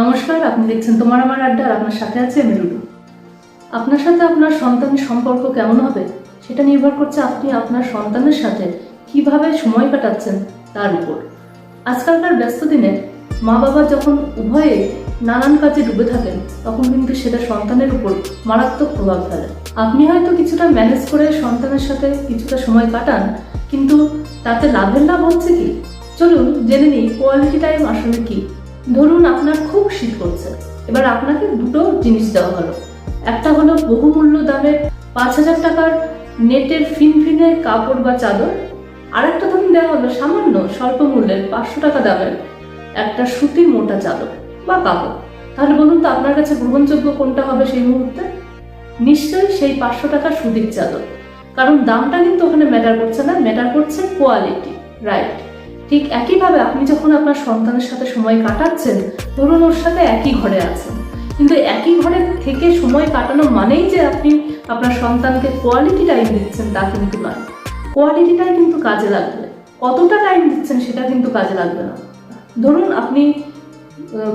নমস্কার, আপনি দেখছেন তোমার আমার আড্ডা, আর আপনার সাথে আছে আমি রুলু আপনার সাথে আপনার সন্তানের সম্পর্ক কেমন হবে সেটা নির্ভর করছে আপনি আপনার সন্তানের সাথে কীভাবে সময় কাটাচ্ছেন তার উপর। আজকালকার ব্যস্ত দিনে মা বাবা যখন উভয়ে নানান কাজে ডুবে থাকেন, তখন কিন্তু সেটা সন্তানের উপর মারাত্মক প্রভাব ফেলে। আপনি হয়তো কিছুটা ম্যানেজ করে সন্তানের সাথে কিছুটা সময় কাটান, কিন্তু তাতে লাভের লাভ হচ্ছে কি? চলুন জেনে নিই কোয়ালিটি টাইম আসলে কি। ধরুন আপনার খুব শীত করছে, এবার আপনাকে দুটো জিনিস দেওয়া হলো। একটা হলো বহুমূল্য দামের পাঁচ হাজার টাকার নেটের ফিনফিনে কাপড় বা চাদর আর একটা ধরুন দেওয়া হলো সামান্য স্বল্প মূল্যের পাঁচশো টাকা দামের একটা সুতির মোটা চাদর বা কাপড়। তাহলে বলুন তো আপনার কাছে গ্রহণযোগ্য কোনটা হবে সেই মুহূর্তে? নিশ্চয়ই সেই পাঁচশো টাকা সুতির চাদর, কারণ দামটা কিন্তু ওখানে ম্যাটার করছে না ম্যাটার করছে কোয়ালিটি রাইট ঠিক একইভাবে আপনি যখন আপনার সন্তানের সাথে সময় কাটাচ্ছেন, ধরুন ওর সাথে একই ঘরে আছেন। কিন্তু একই ঘরে থেকে সময় কাটানো মানেই যে আপনি আপনার সন্তানকে কোয়ালিটি টাইম দিচ্ছেন, তা কিন্তু নয়। কোয়ালিটিটাই কিন্তু কাজে লাগবে। কতটা টাইম দিচ্ছেন সেটা কিন্তু কাজে লাগবে না। ধরুন আপনি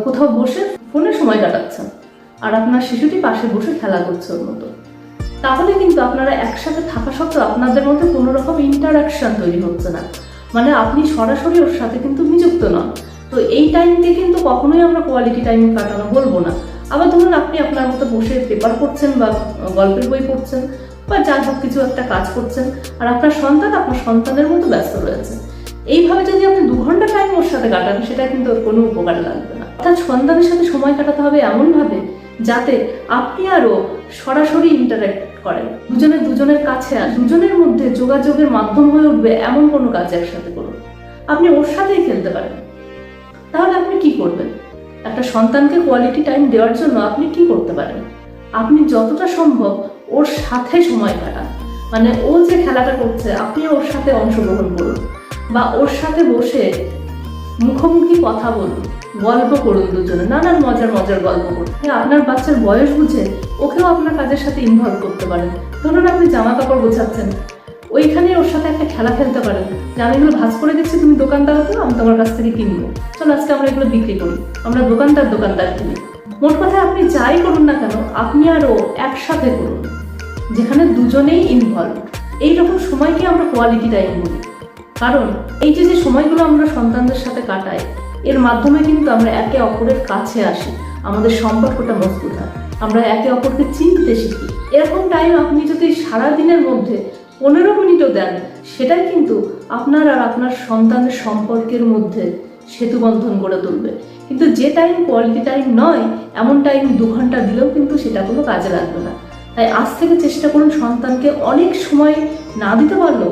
কোথাও বসে ফোনে সময় কাটাচ্ছেন আর আপনার শিশুটি পাশে বসে খেলা করছে ওর মতো। তাহলে কিন্তু আপনারা একসাথে থাকা সত্ত্বেও আপনাদের মধ্যে কোনো রকম ইন্টারাকশন তৈরি হচ্ছে না। মানে আপনি সরাসরি ওর সাথে কিন্তু নিযুক্ত নন। তো এই টাইমকে কিন্তু কখনোই আমরা কোয়ালিটি টাইম কাটানো বলব না। আবার ধরুন আপনি আপনার মতো বসে পেপার পড়ছেন বা গল্পের বই পড়ছেন বা যার হোক কিছু একটা কাজ করছেন আর আপনার সন্তান আপনার সন্তানের মতো ব্যস্ত রয়েছে। এইভাবে যদি আপনি দু ঘণ্টা টাইম ওর সাথে কাটান, সেটা কিন্তু ওর কোনো উপকার লাগবে না। অর্থাৎ সন্তানের সাথে সময় কাটাতে হবে এমনভাবে যাতে আপনি আরও সরাসরি ইন্টারাক্ট করেন। দুজনে দুজনের কাছে আর দুজনের মধ্যে যোগাযোগের মাধ্যম হয়ে উঠবে এমন কোনো কাজ একসাথে করুন। আপনি ওর সাথেই খেলতে পারেন। তাহলে আপনি কি করবেন? একটা সন্তানকে কোয়ালিটি টাইম দেওয়ার জন্য আপনি কি করতে পারেন? আপনি যতটা সম্ভব ওর সাথে সময় কাটান। মানে ও যে খেলাটা করছে, আপনি ওর সাথে অংশগ্রহণ করুন। বা ওর সাথে বসে মুখোমুখি কথা বলুন, গল্প করুন দুজনে, নানান মজার মজার গল্প করুন। আপনার বাচ্চার বয়স বুঝে ওকেও আপনার কাজের সাথে ইনভলভ করতে পারেন। ধরুন আপনি জামা কাপড় গোছাচ্ছেন, ওইখানে ওর সাথে একটা খেলা খেলতে পারেন। যে আমি এগুলো ভাজ করে দিচ্ছি, তুমি দোকানদার হতো আমি তোমার কাছ থেকে কিনবো। চলো আজকে আমরা এগুলো বিক্রি করি, আমরা দোকানদার দোকানদার কিনি। মোট কথা আপনি যাই করুন না কেন, আপনি আর ও একসাথে করুন, যেখানে দুজনেই ইনভলভ এইরকম সময়কে আমরা কোয়ালিটি টাইম বলি কারণ এই যে যে সময়গুলো আমরা সন্তানদের সাথে কাটাই, এর মাধ্যমে কিন্তু আমরা একে অপরের কাছে আসি, আমাদের সম্পর্কটা মজবুত হয়, আমরা একে অপরকে চিনতে শিখি। এরকম টাইম আপনি যদি সারা দিনের মধ্যে পনেরো মিনিটও দেন, সেটাই কিন্তু আপনার আর আপনার সন্তানের সম্পর্কের মধ্যে সেতু বন্ধন গড়ে তুলবে। কিন্তু যে টাইম কোয়ালিটি টাইম নয়, এমন টাইম দু ঘণ্টা দিলেও কিন্তু সেটা কোনো কাজে লাগবে না। তাই আজ থেকে চেষ্টা করুন সন্তানকে অনেক সময় না দিতে পারলেও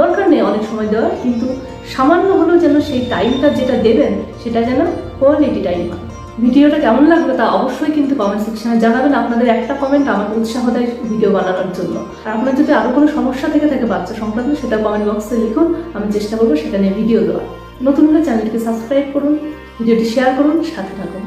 দরকার নেই অনেক সময় দেওয়ার, কিন্তু সামান্য হলেও যেন সেই টাইমটা যেটা দেবেন, সেটা যেন কোয়ালিটি টাইম হয়। ভিডিওটা কেমন লাগল তা অবশ্যই কিন্তু কমেন্ট সেকশনে জানাবেন। আপনাদের একটা কমেন্ট আমাকে উৎসাহ দেয় ভিডিও বানানোর জন্য। আর আপনার যদি আরও কোনো সমস্যা থেকে থাকে, বাচ্চা সংক্রান্ত, সেটা কমেন্ট বক্সে লিখুন। আমি চেষ্টা করব সেটা নিয়ে ভিডিও দেওয়ার। নতুন হলে চ্যানেলটিকে সাবস্ক্রাইব করুন ভিডিওটি শেয়ার করুন, সাথে থাকুন।